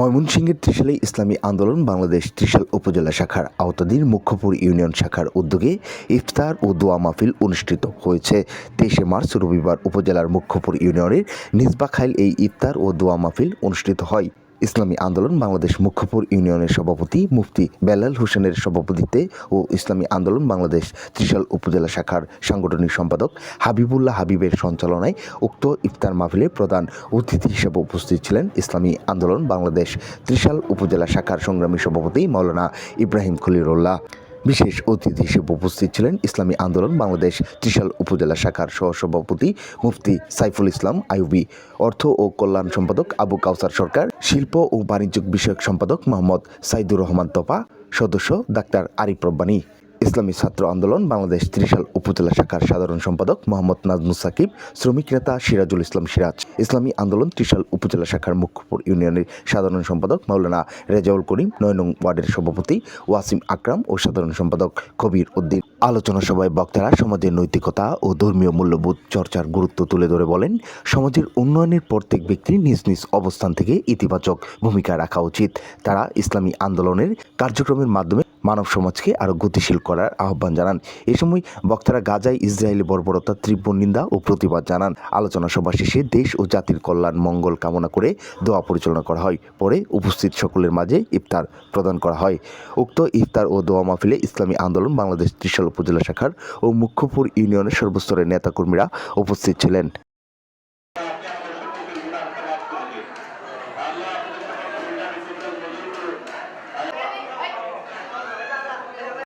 ময়মনসিংহের ত্রিশালী ইসলামী আন্দোলন বাংলাদেশ ত্রিশাল উপজেলা শাখার আওতাধীন মুখ্যপুর ইউনিয়ন শাখার উদ্যোগে ইফতার ও দোয়া মাহফিল অনুষ্ঠিত হয়েছে। তেইশে মার্চ রবিবার উপজেলার মুখ্যপুর ইউনিয়নের নিজবাখাইল এই ইফতার ও দোয়া মাহফিল অনুষ্ঠিত হয়। ইসলামী আন্দোলন বাংলাদেশ মুখ্যপুর ইউনিয়নের সভাপতি মুফতি বেলাল হোসেনের সভাপতিত্বে ও ইসলামী আন্দোলন বাংলাদেশ ত্রিশাল উপজেলা শাখার সাংগঠনিক সম্পাদক হাবিবুল্লাহ হাবিবের সঞ্চালনায় উক্ত ইফতার মাহফিলে প্রধান অতিথি হিসেবে উপস্থিত ছিলেন ইসলামী আন্দোলন বাংলাদেশ ত্রিশাল উপজেলা শাখার সংগ্রামী সভাপতি মৌলানা ইব্রাহিম খলিরুল্লাহ বিশেষ অতিথি হিসেবে উপস্থিত ছিলেন ইসলামী আন্দোলন বাংলাদেশ ত্রিশাল উপজেলা শাখার সহসভাপতি মুফতি সাইফুল ইসলাম আইউবি অর্থ ও কল্যাণ সম্পাদক আবু কাউসার সরকার, শিল্প ও বাণিজ্যিক বিষয়ক সম্পাদক মোহাম্মদ সাইদুর রহমান তোপা, সদস্য ডাক্তার আরিফ রব্বানী। ইসলামী ছাত্র আন্দোলন বাংলাদেশ ত্রিশাল উপজেলা শাখার সাধারণ সম্পাদক মোহাম্মদ নাজমুস সাকিব, শ্রমিক নেতা সিরাজুল ইসলাম সিরাজ। ইসলামী আন্দোলন ত্রিশাল উপজেলা শাখার মুখ্যপুর ইউনিয়নের সাধারণ সম্পাদক মাওলানা রেজাউল করিম, নয় নং ওয়ার্ডের সভাপতি ওয়াসিম আকরাম ও সাধারণ সম্পাদক কবির উদ্দিন। আলোচনা সভায় বক্তারা সমাজের নৈতিকতা ও ধর্মীয় মূল্যবোধ চর্চার গুরুত্ব তুলে ধরে বলেন, সমাজের উন্নয়নের প্রত্যেক ব্যক্তির নিজ নিজ অবস্থান থেকে ইতিবাচক ভূমিকা রাখা উচিত। তারা ইসলামী আন্দোলনের কার্যক্রমের মাধ্যমে মানব সমাজকে আরও গতিশীল করার আহ্বান জানান। এ সময় বক্তারা গাজায় ইসরায়েলি বর্বরতার তীব্র নিন্দা ও প্রতিবাদ জানান। আলোচনা সভা শেষে দেশ ও জাতির কল্যাণ, মঙ্গল কামনা করে দোয়া পরিচালনা করা হয়। পরে উপস্থিত সকলের মাঝে ইফতার প্রদান করা হয়। উক্ত ইফতার ও দোয়া মাহফিলে ইসলামী আন্দোলন, বাংলাদেশ ত্রিশাল উপজেলা শাখার ও মুখ্যপুর ইউনিয়নের সর্বস্তরের নেতাকর্মীরা উপস্থিত ছিলেন।